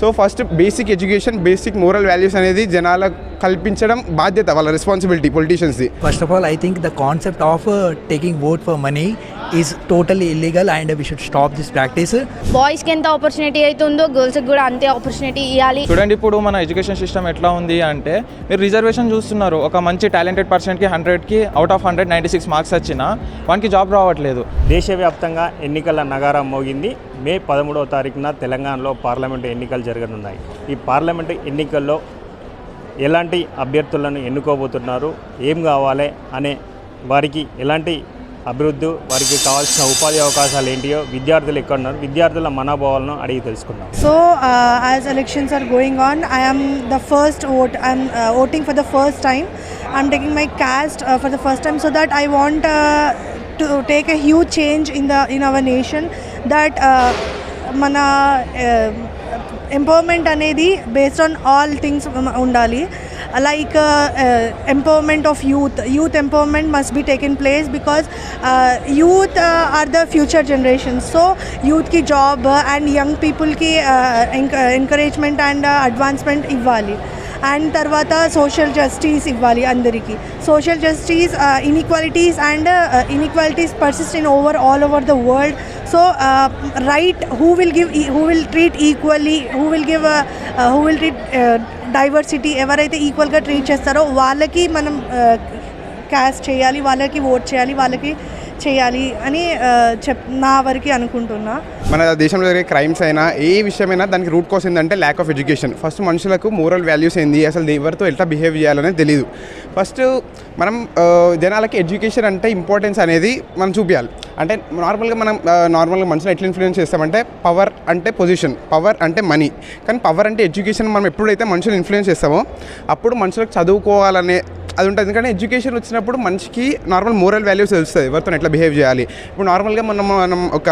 So first basic education basic moral values అనేది జనాల కల్పించడం బాధ్యత వాళ్ళ రెస్పాన్సిబిలిటీ పొలిటీషియన్స్ది First of all, I think the concept of uh, taking vote for money is totally illegal and we should stop this practice. బాయ్స్కి ఎంత opportunity అయితే ఉందో గర్ల్స్కి కూడా అంతే ఆపర్చునిటీ ఇవ్వాలి చూడండి ఇప్పుడు మన ఎడ్యుకేషన్ సిస్టమ్ ఎట్లా ఉంది అంటే మీరు రిజర్వేషన్ చూస్తున్నారు. ఒక మంచి టాలెంటెడ్ పర్సన్కి హండ్రెడ్కి out of hundred ninety six marks వచ్చినా వానికి జాబ్ రావట్లేదు. దేశవ్యాప్తంగా ఎన్నికల నగారం మోగింది. మే పదమూడవ తారీఖున తెలంగాణలో పార్లమెంటు ఎన్నికలు జరగనున్నాయి. ఈ పార్లమెంటు ఎన్నికల్లో ఎలాంటి అభ్యర్థులను ఎన్నుకోబోతున్నారు ఏం కావాలి అనే వారికి ఎలాంటి అభివృద్ధి వారికి కావాల్సిన ఉపాధి అవకాశాలు ఏంటియో విద్యార్థులు ఎక్కడ ఉన్నారు విద్యార్థుల మనోభావాలను అడిగి తెలుసుకుందాం. So as elections are going on I'm the first vote I'm voting for the first time I'm taking my cast for the first time so that I want to take a huge change in the in our nation in the in our nation. That uh, mana uh, empowerment అనేది based on all things ఉండాలి like empowerment of youth youth empowerment must be taken place because youth are the future generation so యూత్కి job and young పీపుల్కి encouragement and advancement ఇవ్వాలి and తర్వాత social justice ఇవ్వాలి అందరికీ. Social justice inequalities and inequalities persist in over all over the world so right who will give who will treat equally who will give who will treat diversity ఎవరైతే ఈక్వల్గా treat చేస్తారో వాళ్ళకి మనం uh, caste చేయాలి వాళ్ళకి vote చేయాలి వాళ్ళకి చేయాలి అని చెప్ నా వరకు అనుకుంటున్నా. మన దేశంలో జరిగే క్రైమ్స్ అయినా ఏ విషయమైనా దానికి రూట్ కాస్ ఏంటంటే ల్యాక్ ఆఫ్ ఎడ్యుకేషన్ ఫస్ట్ మనుషులకు మోరల్ వాల్యూస్ ఏంది? అసలు ఎవరితో ఎట్లా బిహేవ్ చేయాలనేది తెలియదు ఫస్ట్ మనం జనాలకి ఎడ్యుకేషన్ అంటే ఇంపార్టెన్స్ అనేది మనం చూపించాలి అంటే నార్మల్గా మనం నార్మల్గా మనుషులు ఎట్లా ఇన్ఫ్లుయెన్స్ చేస్తామంటే పవర్ అంటే పొజిషన్ పవర్ అంటే మనీ కానీ పవర్ అంటే ఎడ్యుకేషన్ మనం ఎప్పుడైతే మనుషులు ఇన్ఫ్లుయెన్స్ చేస్తామో అప్పుడు మనుషులకు చదువుకోవాలనే అది ఉంటుంది. ఎందుకంటే ఎడ్యుకేషన్ వచ్చినప్పుడు మనిషికి నార్మల్ మోరల్ వాల్యూస్ తెలుస్తుంది ఎవరితో ఎట్లా బిహేవ్ చేయాలి. ఇప్పుడు నార్మల్గా మొన్న మనం ఒక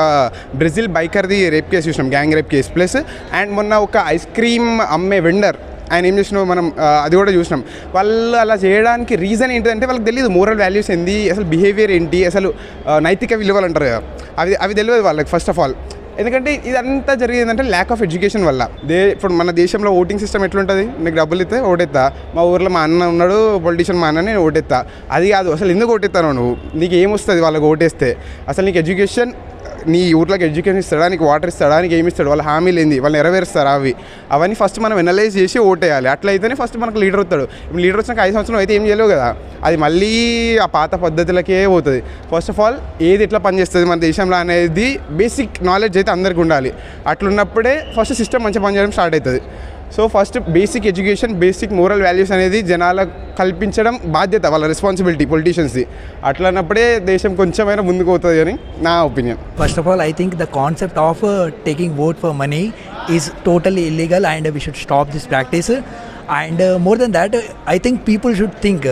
బ్రెజిల్ బైకర్ది రేప్ కేసు చూసినాం gang rape case. Plus and మొన్న ఒక ఐస్ క్రీమ్ అమ్మే వెండర్ ఆయన ఏం చేసినావు మనం అది కూడా చూసినాం. వాళ్ళు అలా చేయడానికి రీజన్ ఏంటంటే వాళ్ళకి తెలియదు మోరల్ వాల్యూస్ ఏంది అసలు బిహేవియర్ ఏంటి అసలు నైతిక విలువలు అంటారు కదా. అవి అవి తెలియదు వాళ్ళకి ఫస్ట్ ఆఫ్ ఆల్ ఎందుకంటే ఇదంతా జరిగేదంటే ల్యాక్ ఆఫ్ ఎడ్యుకేషన్ వల్ల. దే ఇప్పుడు మన దేశంలో ఓటింగ్ సిస్టమ్ ఎట్లుంటుంది? నీకు డబ్బులు ఇస్తే ఓటెత్తా. మా ఊర్లో మా అన్న ఉన్నాడు పొలిటీషియన్ మా అన్న నేను ఓటెత్తా. అది కాదు అసలు ఎందుకు ఓటెత్తాను నువ్వు? నీకు ఏమొస్తుంది వాళ్ళకి ఓటేస్తే? అసలు నీకు ఎడ్యుకేషన్ నీ ఊర్లోకి ఎడ్యుకేషన్ ఇస్తాడా నీకు వాటర్ ఇస్తాడా నీకు ఏమి ఇస్తాడు వాళ్ళ హామీలు ఏంది వాళ్ళు నెరవేరుస్తారా అవి? అవన్నీ ఫస్ట్ మనం ఎనలైజ్ చేసి ఓటేయాలి. అట్లయితేనే ఫస్ట్ మనకు లీడర్ అవుతాడు లీడర్ వచ్చినాక ఐదు సంవత్సరం అయితే ఏం చేయలేవు కదా. అది మళ్ళీ ఆ పాత పద్ధతులకే పోతుంది. ఫస్ట్ ఆఫ్ ఆల్ ఏది ఎట్లా పనిచేస్తుంది మన దేశంలో అనేది బేసిక్ నాలెడ్జ్ అయితే అందరికీ ఉండాలి. అట్లున్నప్పుడే ఫస్ట్ సిస్టమ్ మంచిగా పనిచేయడం స్టార్ట్ అవుతుంది. So first basic education basic moral values అనేది జనాలకు కల్పించడం బాధ్యత వాళ్ళ రెస్పాన్సిబిలిటీ పొలిటీషియన్స్ది. అట్లన్నప్పుడే దేశం కొంచెమైనా ముందుకు అవుతుంది అని నా opinion. First of all I think the concept of taking vote for money is total illegal and we should stop this practice and more then that I think people should think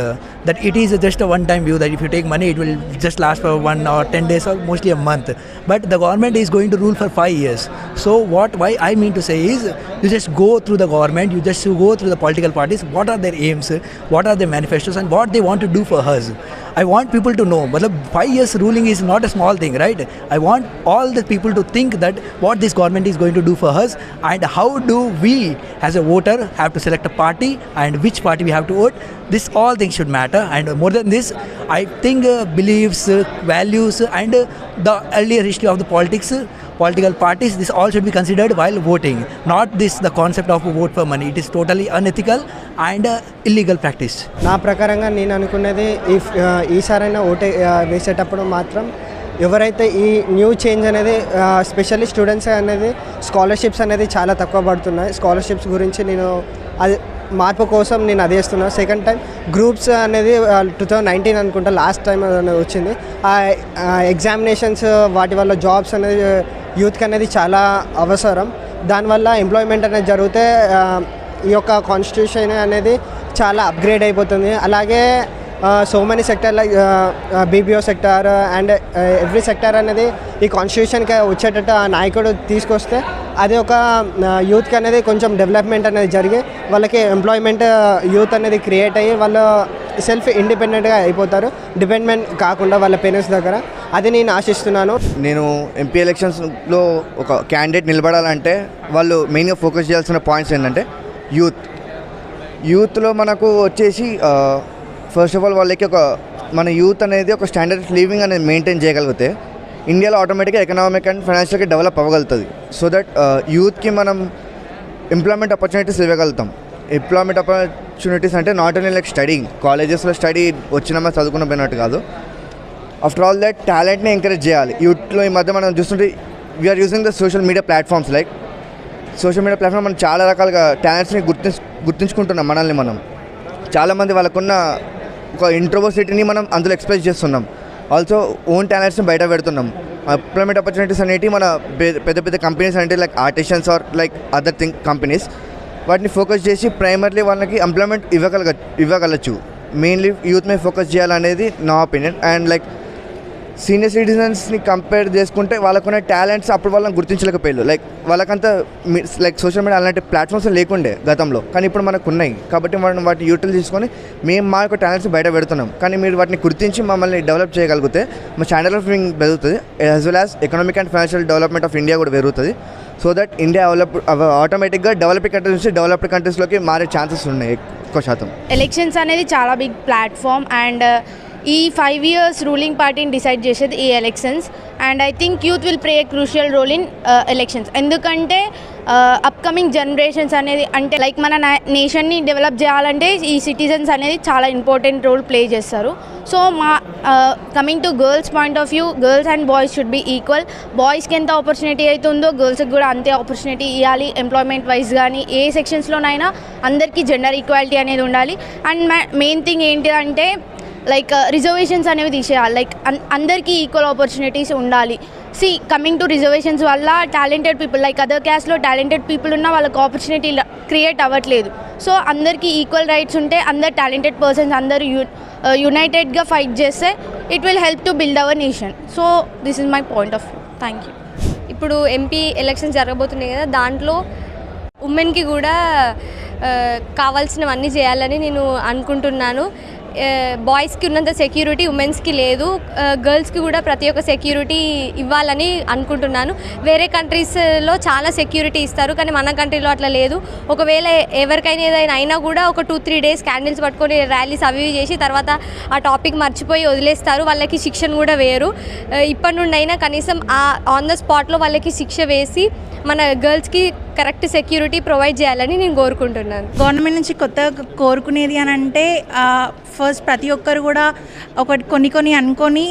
that it is just a one time view that if you take money, it will just last for one or 10 days or mostly a month. But the government is going to rule for five years. So, what why I mean to say is, you just go through the government, you just go through the political parties, what are their aims, what are their manifestos, and what they want to do for us. I want people to know. Matlab, five years ruling is not a small thing, right? I want all the people to think that what this government is going to do for us and how do we, as a voter, have to select a party and which party we have to vote. This all things should matter. And more than this, I think uh, beliefs, uh, values, and uh, the earlier history of the politics. uh, Political parties, this all should be considered while voting. Not this, the concept of vote for money. It is totally unethical and uh, illegal practice. నా ప్రకారంగా నేను అనుకున్నది ఈ ఈసారైనా ఓటే వేసేటప్పుడు మాత్రం ఎవరైతే ఈ న్యూ చేంజ్ అనేది స్పెషల్లీ స్టూడెంట్స్ అనేది స్కాలర్షిప్స్ అనేది చాలా తక్కువ పడుతున్నాయి స్కాలర్షిప్స్ గురించి నేను అది మార్పు కోసం నేను అది వేస్తున్నా సెకండ్ టైం గ్రూప్స్ అనేది టూ థౌజండ్ నైన్టీన్ అనుకుంటా లాస్ట్ టైం వచ్చింది. ఆ ఎగ్జామినేషన్స్ వాటి వల్ల జాబ్స్ అనేది యూత్కి అనేది చాలా అవసరం. దానివల్ల ఎంప్లాయ్మెంట్ అనేది జరిగితే ఈ యొక్క కాన్స్టిట్యూషన్ అనేది చాలా అప్గ్రేడ్ అయిపోతుంది. అలాగే so many sector like BPO sector and every sector అనేది ఈ కాన్స్టిట్యూషన్కి వచ్చేటట్టు ఆ నాయకుడు తీసుకొస్తే అది ఒక యూత్కి అనేది కొంచెం డెవలప్మెంట్ అనేది జరిగి వాళ్ళకి ఎంప్లాయ్మెంట్ యూత్ అనేది క్రియేట్ అయ్యి వాళ్ళు సెల్ఫ్ ఇండిపెండెంట్గా అయిపోతారు. డిపెండ్మెంట్ కాకుండా వాళ్ళ పేరెంట్స్ దగ్గర. అది నేను ఆశిస్తున్నాను. నేను ఎంపీ ఎలక్షన్స్లో ఒక క్యాండిడేట్ నిలబడాలంటే వాళ్ళు మెయిన్గా ఫోకస్ చేయాల్సిన పాయింట్స్ ఏంటంటే యూత్ యూత్లో మనకు వచ్చేసి ఫస్ట్ ఆఫ్ ఆల్ వాళ్ళకి ఒక మన యూత్ అనేది ఒక స్టాండర్డ్ లివింగ్ అనేది మెయింటైన్ చేయగలిగితే ఇండియాలో ఆటోమేటిక్గా ఎకనామిక్ అండ్ ఫైనాన్షియల్గా డెవలప్ అవ్వగలుగుతుంది. సో దట్ యూత్కి మనం ఎంప్లాయ్మెంట్ ఆపర్చునిటీస్ ఇవ్వగలుగుతాం. ఎంప్లాయ్మెంట్ ఆపర్చునిటీస్ అంటే నాట్ ఓన్లీ లైక్ స్టడీయింగ్ కాలేజెస్లో స్టడీ వచ్చినామా చదువుకున్న పోయినట్టు కాదు. ఆఫ్టర్ ఆల్ దట్ టాలెంట్ని ఎంకరేజ్ చేయాలి. యూత్లో ఈ మధ్య మనం చూస్తుంటే we're using the social media platforms like social media platform మనం చాలా రకాలుగా టాలెంట్స్ని గుర్తి గుర్తుంచుకుంటున్నాం మనల్ని మనం. చాలామంది వాళ్ళకున్న ఒక ఇంట్రోవర్సిటీని మనం అందులో ఎక్స్ప్రెస్ చేస్తున్నాం. ఆల్సో ఓన్ టాలెంట్స్ని బయట పెడుతున్నాం. ఎంప్లాయ్మెంట్ ఆపర్చునిటీస్ అనేవి మన పెద్ద పెద్ద కంపెనీస్ అంటే like artisans or like other thing companies వాటిని ఫోకస్ చేసి ప్రైమర్లీ వాళ్ళకి ఎంప్లాయ్మెంట్ ఇవ్వగలగ ఇవ్వగలచ్చు. మెయిన్లీ యూత్ మీద ఫోకస్ చేయాలనేది నా ఒపీనియన్ అండ్ లైక్ సీనియర్ సిటిజన్స్ని కంపేర్ చేసుకుంటే వాళ్ళకున్న టాలెంట్స్ అప్పుడు వాళ్ళని గుర్తించలేకపోయారు. లైక్ వాళ్ళకంతా లైక్ సోషల్ మీడియా అలాంటి ప్లాట్ఫామ్స్ లేకుండే గతంలో. కానీ ఇప్పుడు మనకు ఉన్నాయి కాబట్టి మనం వాటిని యూటిల్ తీసుకొని మేము మా యొక్క టాలెంట్స్ బయట పెడుతున్నాం. కానీ మీరు వాటిని గుర్తించి మమ్మల్ని డెవలప్ చేయగలిగితే మా స్టాండర్డ్ ఆఫ్ లివింగ్ పెరుగుతుంది. As well as economic and financial development of India కూడా పెరుగుతుంది. సో దట్ ఇండియా డెవలప్ ఆటోమేటిక్గా డెవలపింగ్ కంట్రీస్ నుంచి డెవలప్డ్ కంట్రీస్లోకి మారే ఛాన్సెస్ ఉన్నాయి ఎక్కువ శాతం. ఎలక్షన్స్ అనేది చాలా బిగ్ ప్లాట్ఫామ్ అండ్ ఈ ఫైవ్ ఇయర్స్ రూలింగ్ పార్టీని డిసైడ్ చేసేది ఈ elections and I think youth will play a crucial role in elections ఎందుకంటే uh, అప్కమింగ్ జనరేషన్స్ అనేది అంటే లైక్ మన నేషన్ని డెవలప్ చేయాలంటే ఈ సిటిజన్స్ అనేది చాలా ఇంపార్టెంట్ రోల్ ప్లే చేస్తారు. సో మా coming to girls point of view girls and boys should be equal బాయ్స్కి ఎంత ఆపర్చునిటీ అయితే ఉందో గర్ల్స్కి కూడా అంతే ఆపర్చునిటీ ఇవ్వాలి ఎంప్లాయ్మెంట్ వైజ్ కానీ ఏ సెక్షన్స్లోనైనా అందరికీ జెండర్ ఈక్వాలిటీ అనేది ఉండాలి. అండ్ మెయిన్ థింగ్ ఏంటిదంటే లైక్ రిజర్వేషన్స్ అనేవి తీసేయాలి. లైక్ అందరికీ ఈక్వల్ ఆపర్చునిటీస్ ఉండాలి. సి కమింగ్ టు రిజర్వేషన్స్ వల్ల టాలెంటెడ్ పీపుల్ లైక్ అదర్ క్యాస్ట్లో టాలెంటెడ్ పీపుల్ ఉన్న వాళ్ళకి ఆపర్చునిటీ క్రియేట్ అవ్వట్లేదు. సో అందరికీ ఈక్వల్ రైట్స్ ఉంటే అందరు టాలెంటెడ్ పర్సన్స్ అందరూ యూ యునైటెడ్గా ఫైట్ చేస్తే it will help to build our nation so this is my point of view thank you ఇప్పుడు ఎంపీ ఎలక్షన్స్ జరగబోతున్నాయి కదా దాంట్లో ఉమెన్కి కూడా uh, కావాల్సినవన్నీ చేయాలని నేను అనుకుంటున్నాను. బాయ్స్కి ఉన్నంత సెక్యూరిటీ ఉమెన్స్కి లేదు. గర్ల్స్కి కూడా ప్రతి ఒక్క సెక్యూరిటీ ఇవ్వాలని అనుకుంటున్నాను. వేరే కంట్రీస్లో చాలా సెక్యూరిటీ ఇస్తారు కానీ మన కంట్రీలో అట్లా లేదు. ఒకవేళ ఎవరికైనా ఏదైనా అయినా కూడా ఒక టూ త్రీ డేస్ క్యాండిల్స్ పట్టుకొని ర్యాలీస్ అవి చేసి తర్వాత ఆ టాపిక్ మర్చిపోయి వదిలేస్తారు. వాళ్ళకి శిక్షణ కూడా వేయరు ఇప్పటి నుండి అయినా కనీసం ఆ ఆన్ ద స్పాట్లో వాళ్ళకి శిక్ష వేసి మన గర్ల్స్కి కరెక్ట్ సెక్యూరిటీ ప్రొవైడ్ చేయాలని నేను కోరుకుంటున్నాను. గవర్నమెంట్ నుంచి కొత్తగా కోరుకునేది అని అంటే ఫస్ట్ ప్రతి ఒక్కరు కూడా ఒకటి కొన్ని కొన్ని అనుకొని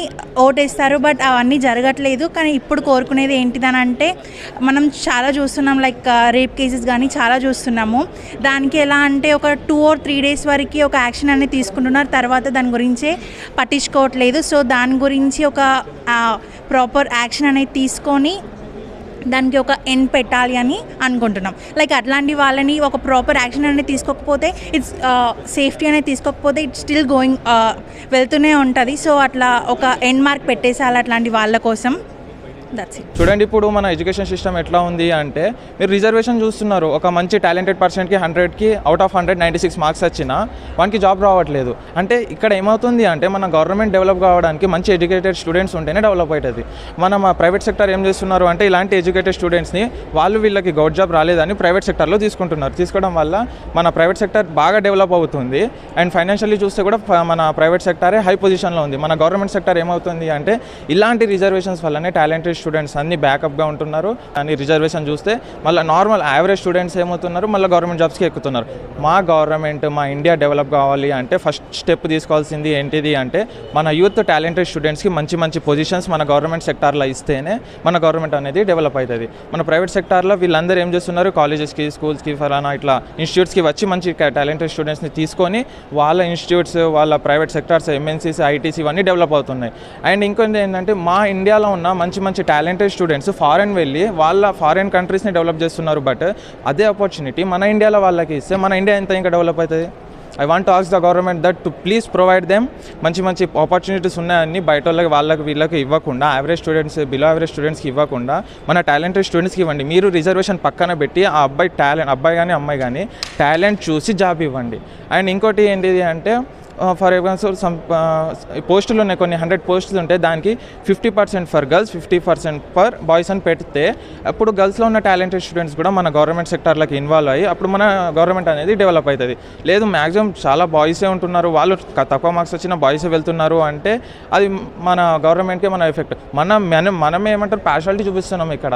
ఓటేస్తారు బట్ అవన్నీ జరగట్లేదు. కానీ ఇప్పుడు కోరుకునేది ఏంటిదని అంటే మనం చాలా చూస్తున్నాం లైక్ రేప్ కేసెస్ కానీ చాలా చూస్తున్నాము. దానికి ఎలా అంటే ఒక టూ ఆర్ త్రీ డేస్ వరకు ఒక యాక్షన్ అనేది తీసుకుంటున్నారు. తర్వాత దాని గురించే పట్టించుకోవట్లేదు. సో దాని గురించి ఒక uh, ప్రాపర్ యాక్షన్ అనేది తీసుకొని దానికి ఒక ఎండ్ పెట్టాలి అని అనుకుంటున్నాం. లైక్ అట్లాంటి వాళ్ళని ఒక ప్రాపర్ యాక్షన్ అనేది తీసుకోకపోతే ఇట్స్ సేఫ్టీ uh, అనేది తీసుకోకపోతే ఇట్స్ స్టిల్ గోయింగ్ వెళ్తూనే ఉంటుంది. సో అట్లా ఒక ఎండ్ మార్క్ పెట్టేసాలి అట్లాంటి వాళ్ళ కోసం. దట్స్ ఇట్ చూడండి ఇప్పుడు మన ఎడ్యుకేషన్ సిస్టమ్ ఎట్లా ఉంది అంటే మీరు రిజర్వేషన్ చూస్తున్నారు. ఒక మంచి టాలెంటెడ్ పర్సన్కి హండ్రెడ్కి out of hundred ninety six marks వచ్చినా వానికి జాబ్ రావట్లేదు. అంటే ఇక్కడ ఏమవుతుంది అంటే మన గవర్నమెంట్ డెవలప్ కావడానికి మంచి ఎడ్యుకేటెడ్ స్టూడెంట్స్ ఉంటేనే డెవలప్ అవుతుంది. మన ప్రైవేట్ సెక్టర్ ఏం చేస్తున్నారు అంటే ఇలాంటి ఎడ్యుకేటెడ్ స్టూడెంట్స్ని వాళ్ళు వీళ్ళకి గౌడ్ జాబ్ రాలేదని ప్రైవేట్ సెక్టర్లో తీసుకుంటున్నారు. తీసుకోవడం వల్ల మన ప్రైవేట్ సెక్టర్ బాగా డెవలప్ అవుతుంది. అండ్ ఫైనాన్షియల్లీ చూస్తే కూడా మన ప్రైవేట్ సెక్టరే హై పొజిషన్లో ఉంది. మన గవర్నమెంట్ సెక్టర్ ఏమవుతుంది అంటే ఇలాంటి రిజర్వేషన్స్ వల్లనే టాలెంటెడ్ స్టూడెంట్స్ అన్ని బ్యాకప్గా ఉంటున్నారు. అని రిజర్వేషన్ చూస్తే మళ్ళీ నార్మల్ యావరేజ్ స్టూడెంట్స్ ఏమవుతున్నారు? మళ్ళీ గవర్నమెంట్ జాబ్స్కి ఎక్కుతున్నారు. మా గవర్నమెంట్ మా ఇండియా డెవలప్ కావాలి అంటే ఫస్ట్ స్టెప్ తీసుకోవాల్సింది ఏంటిది అంటే మన యూత్ టాలెంటెడ్ స్టూడెంట్స్కి మంచి మంచి పొజిషన్స్ మన గవర్నమెంట్ సెక్టార్లో ఇస్తేనే మన గవర్నమెంట్ అనేది డెవలప్ అవుతుంది. మన ప్రైవేట్ సెక్టార్లో వీళ్ళందరూ ఏం చేస్తున్నారు? కాలేజెస్కి స్కూల్స్కి ఫలానా ఇట్లా ఇన్స్టిట్యూట్స్కి వచ్చి మంచి టాలెంటెడ్ స్టూడెంట్స్ని తీసుకొని వాళ్ళ ఇన్స్టిట్యూట్స్ వాళ్ళ ప్రైవేట్ సెక్టార్స్ ఎంఎన్సీస్ ఐటీసీ ఇవన్నీ డెవలప్ అవుతున్నాయి. అండ్ ఇంకొంది ఏంటంటే మా ఇండియాలో ఉన్న మంచి మంచి టాలెంటెడ్ స్టూడెంట్స్ ఫారెన్ వెళ్ళి వాళ్ళ ఫారెన్ కంట్రీస్ని డెవలప్ చేస్తున్నారు బట్ అదే ఆపర్చునిటీ మన ఇండియాలో వాళ్ళకి ఇస్తే మన ఇండియా ఎంత ఇంకా డెవలప్ అవుతుంది? I want aux the government that to please provide them మంచి మంచి ఆపర్చునిటీస్ ఉన్నాయని బయట వాళ్ళకి వాళ్ళకి వీళ్ళకి ఇవ్వకుండా యావరేజ్ స్టూడెంట్స్ బిలో యావరేజ్ స్టూడెంట్స్కి ఇవ్వకుండా మన టాలెంటెడ్ స్టూడెంట్స్కి ఇవ్వండి. మీరు రిజర్వేషన్ పక్కన పెట్టి ఆ అబ్బాయి టాలెంట్ అబ్బాయి కానీ అమ్మాయి కానీ టాలెంట్ చూసి జాబ్ ఇవ్వండి. అండ్ ఇంకోటి ఏంటిది అంటే ఫర్ ఎగ్జాంపుల్ సమ్ పోస్టులు ఉన్నాయి కొన్ని హండ్రెడ్ పోస్టులు ఉంటాయి. దానికి fifty percent for girls fifty percent for boys అని పెడితే అప్పుడు గర్ల్స్లో ఉన్న టాలెంటెడ్ స్టూడెంట్స్ కూడా మన గవర్నమెంట్ సెక్టార్లోకి ఇన్వాల్వ్ అయ్యి అప్పుడు మన గవర్నమెంట్ అనేది డెవలప్ అవుతుంది. లేదు మ్యాక్సిమం చాలా బాయ్సే ఉంటున్నారు. వాళ్ళు తక్కువ మార్క్స్ వచ్చిన బాయ్సే వెళ్తున్నారు అంటే అది మన గవర్నమెంట్కే మన ఎఫెక్ట్ మనం మనం మనమే ఏమంటారు? పార్షాలిటీ చూపిస్తున్నాం ఇక్కడ.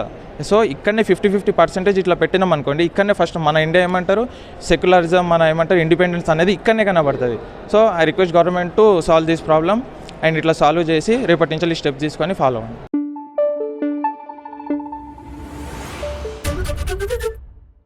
సో ఇక్కడనే ఫిఫ్టీ ఫిఫ్టీ పర్సెంటేజ్ ఇట్లా పెట్టినాం అనుకోండి ఇక్కడనే ఫస్ట్ మన ఇండియా ఏమంటారు? సెక్యులరిజం మన ఏమంటారు? ఇండిపెండెన్స్ అనేది ఇక్కడనే కనబడుతుంది. So I request government to solve this problem and ఇట్లా సాల్వ్ చేసి రేపటి నుంచి స్టెప్ తీసుకొని ఫాలో అవ్వండి